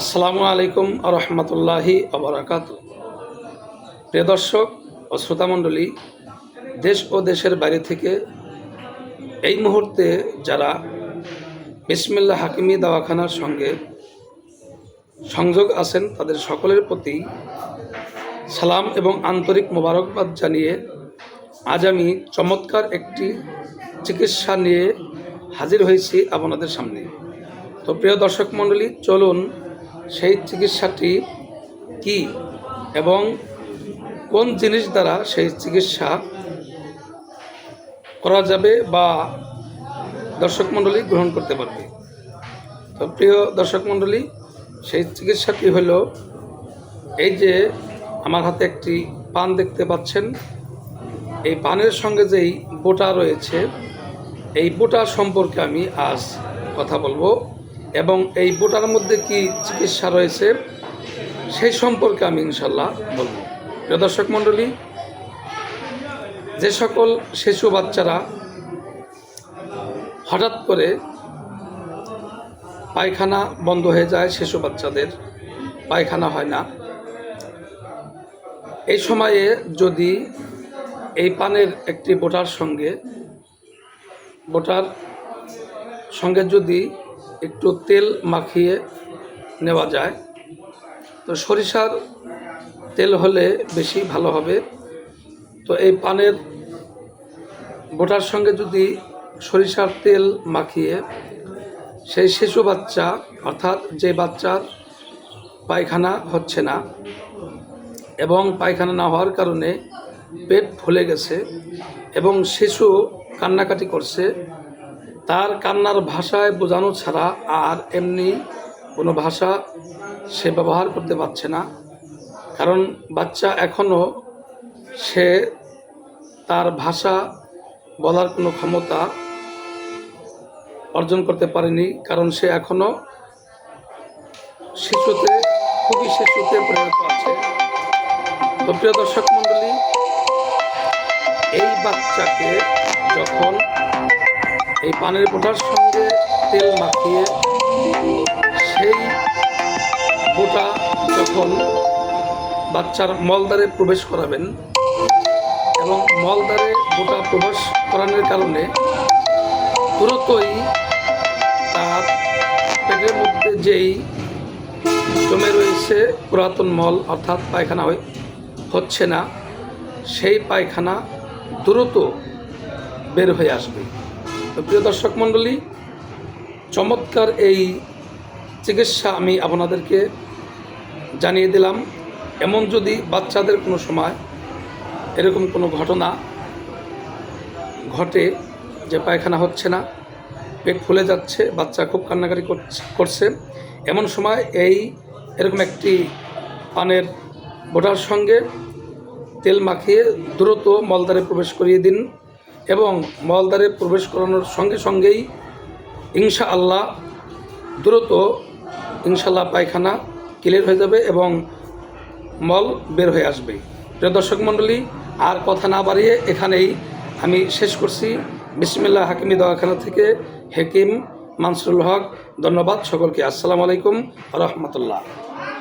আসসালামু আলাইকুম রহমতুল্লাহি আবরাকাত প্রিয় দর্শক ও শ্রোতামণ্ডলী দেশ ও দেশের বাইরে থেকে এই মুহূর্তে যারা বিসমিল্লা হাকিমি দাওয়াখানার সঙ্গে সংযোগ আছেন, তাদের সকলের প্রতি সালাম এবং আন্তরিক মোবারকবাদ জানিয়ে আজ আমি চমৎকার একটি চিকিৎসা নিয়ে হাজির হয়েছি আপনাদের সামনে। তো প্রিয় দর্শক মণ্ডলী, চলুন সেই চিকিৎসাটি কি এবং কোন জিনিস দ্বারা সেই চিকিৎসা করা যাবে বা দর্শক মণ্ডলী গ্রহণ করতে পারবে? তো প্রিয় দর্শক মণ্ডলী, সেই চিকিৎসাটি হলো এই যে আমার হাতে একটি পান দেখতে পাচ্ছেন। এই পানের সঙ্গে যেই বোটা রয়েছে, এই বোটা সম্পর্কে আমি আজ কথা বলব। এবং এই বোটার মধ্যে কি চিকিৎসা রয়েছে, সেই সম্পর্কে আমি ইনশাল্লাহ বলব। প্রিয় দর্শক মণ্ডলী, যে সকল শিশু বাচ্চারা হঠাৎ করে পায়খানা বন্ধ হয়ে যায়, শিশু বাচ্চাদের পায়খানা হয় না। এই সময়ে যদি এই পানের একটি বোটার সঙ্গে বোটার সঙ্গে যদি একটু তেল মাখিয়ে নেওয়া যায়। তো সরিষার তেল হলে বেশি ভালো হবে। তো এই পানের বোটার সঙ্গে যদি সরিষার তেল মাখিয়ে সেই শিশু বাচ্চা, অর্থাৎ যে বাচ্চার পায়খানা হচ্ছে না এবং পায়খানা না হওয়ার কারণে পেট ফুলে গেছে এবং শিশু কান্নাকাটি করছে তার কান্নার ভাষায় বোঝানো ছাড়া আর এমনি কোনো ভাষা সে ব্যবহার করতে পারছে না। কারণ বাচ্চা এখনও সে তার ভাষা বলার কোনো ক্ষমতা অর্জন করতে পারেনি। কারণ সে এখনও শিশুতে, খুবই শিশুতে পরিণত আছে। তো প্রিয় দর্শক মণ্ডলী, এই বাচ্চাকে যখন এই পানের বোটার সঙ্গে তেল মাখিয়ে সেই বোটা যখন বাচ্চার মলদ্বারে প্রবেশ করাবেন এবং মলদ্বারে বোটা প্রবেশ করানোর কারণে তুরন্তই তার পেটের মধ্যে যেই জমে রয়েছে পুরাতন মল, অর্থাৎ পায়খানা হচ্ছে না, সেই পায়খানা দ্রুত বের হয়ে আসবে। প্রিয় দর্শক মণ্ডলী, চমৎকার এই চিকিৎসা আমি আপনাদেরকে জানিয়ে দিলাম। এমন যদি বাচ্চাদের কোনো সময় এরকম কোনো ঘটনা ঘটে যে পায়খানা হচ্ছে না, পেট ফুলে যাচ্ছে, বাচ্চা খুব কান্নাকাটি করছে- এমন সময় এই এরকম একটি পানের বোটার সঙ্গে তেল মাখিয়ে দ্রুত মলদ্বারে প্রবেশ করিয়ে দিন। এবং মলদ্বারে প্রবেশ করানোর সঙ্গে সঙ্গেই ইনশা আল্লাহ দ্রুত ইনশাল্লাহ পায়খানা ক্লিয়ার হয়ে যাবে এবং মল বের হয়ে আসবে। প্রিয় দর্শক মণ্ডলী, আর কথা না বাড়িয়ে এখানেই আমি শেষ করছি। বিসমিল্লাহ হাকিমি দওয়াখানা থেকে হেকিম মানসুরুল হক, ধন্যবাদ সকলকে। আসসালামু আলাইকুম রহমতুল্লাহ।